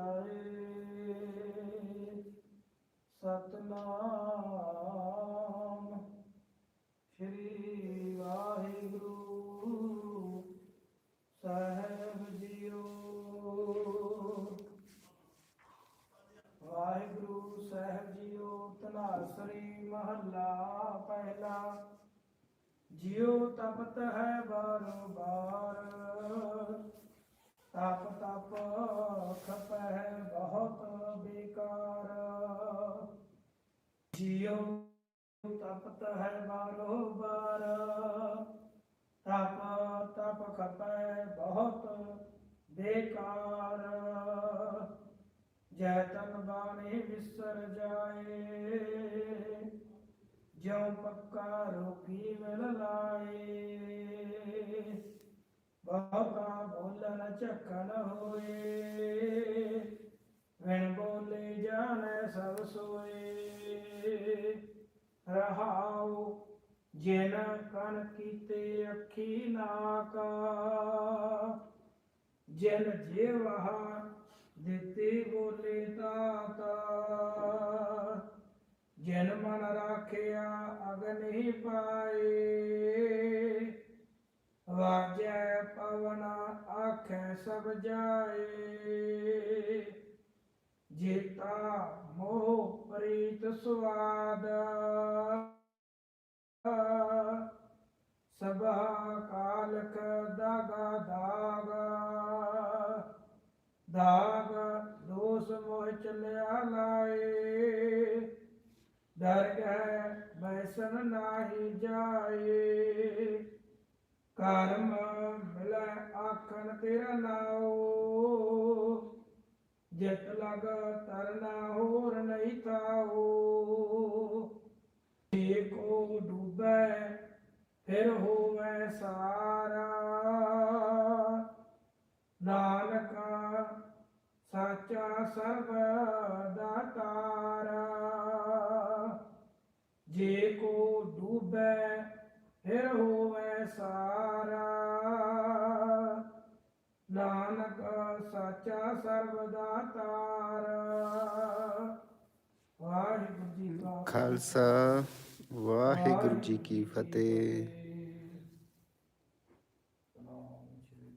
ਜਾਏ ਸਤਨਾਮ। ਸ੍ਰੀ ਵਾਹਿਗੁਰੂ ਸਾਹਿਬ ਜੀਓ। ਵਾਹਿਗੁਰੂ ਸਾਹਿਬ ਜੀਓ ਤਨਾਸਰੀ ਮਹੱਲਾ ਪਹਿਲਾ। ਜਿਉ ਤਪਤ ਹੈ ਬਾਰੋ ਬਾਰ तप तप खप है बहुत बेकार जियो तपत है बारो बार तप तप खप है बहुत बेकार जैतन बाणी विसर जाए जो पक्का रोकी मिल लाए ਮਿਲ ਲਾਏ ਬਹੁਤਾ ਬੋਲਣ ਝਕਣ ਹੋਏ ਵਿਣ ਬੋਲੇ ਜਾਣੈ ਸਭ ਸੋਏ ਰਹਾਉ ਜਿਨ ਕਨ ਕੀਤੇ ਅੱਖੀ ਨਾਕਾ ਜਿਨ ਜੀਵਹਾ ਦਿੱਤੀ ਬੋਲੇ ਤਾਤਾ ਜਿਨ ਮਨ ਰਾਖਿਆ ਅਗਨਿ ਪਾਏ। ਵਾਜੈ ਸਭ ਜਾਏ। ਜੀਤਾ ਮੋਹ ਪ੍ਰੀਤ ਸੁਆਦ। ਸਭਾ ਕਾਲਕ ਦਾਗਾ ਦਾਗਾ। ਦਾਗ ਦੋਸ ਮੋਹ ਚਲਿਆ ਲਾਏ। ਡਰ ਗਏ ਬੈਸਨ ਨਾਹੀ ਜਾਏ। ਕਰਮ ਆਖਣ ਤੇਰਾ ਨਾਉ। ਜਿਤ ਲਗ ਤਰਨਾ ਹੋਰ ਨਹੀਂ ਤਾਉ ਏਕੋ ਡੂਬੈ, ਫਿਰ ਹੋਵੇ ਸਾਰਾ। ਨਾਨਕਾ ਸਾਚਾ ਸਰਬ ਦਾਤਾਰਾ। ਜੇ ਕੋ ਡੂਬੈ, ਫਿਰ ਹੋਵੈ ਸਾਰਾ। ਸਾਚਾ ਸਰਬ ਦਾਤਾਰਾ ਵਾਹਿਗੁਰੂ ਜੀ ਕਾ ਖਾਲਸਾ ਵਾਹਿਗੁਰੂ ਜੀ ਕੀ ਫਤਿਹ ਸਤਿਨਾਮ ਸ੍ਰੀ